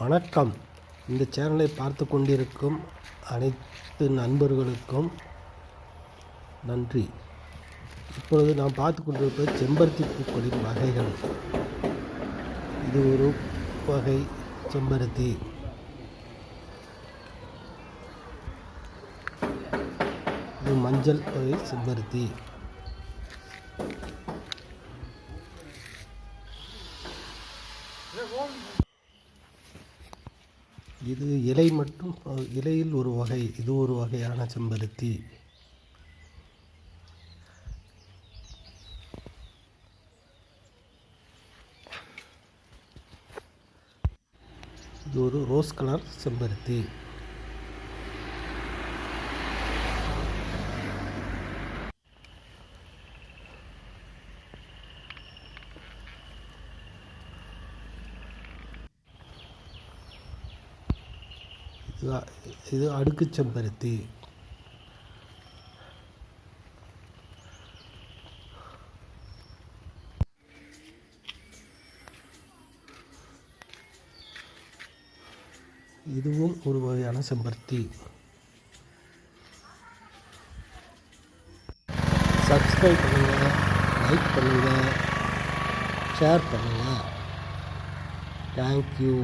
வணக்கம். இந்த சேனலை பார்த்து கொண்டிருக்கும் அனைத்து நண்பர்களுக்கும் நன்றி. இப்பொழுது நாம் பார்த்து கொண்டிருப்பது செம்பருத்தி பூக்களின் வகைகள். இது ஒரு வகை செம்பருத்தி. இது மஞ்சள் வகை செம்பருத்தி. இது இலை மட்டும் இலையில் ஒரு வகை இது ஒரு வகையான செம்பருத்தி. இது ஒரு ரோஸ் கலர் செம்பருத்தி. இது இது அடுக்கு செம்பருத்தி. இதுவும் ஒரு வகையான செம்பருத்தி. சப்ஸ்கிரைப் பண்ணுங்கள் லைக் பண்ணுங்கள் ஷேர் பண்ணுங்கள் தேங்க்யூ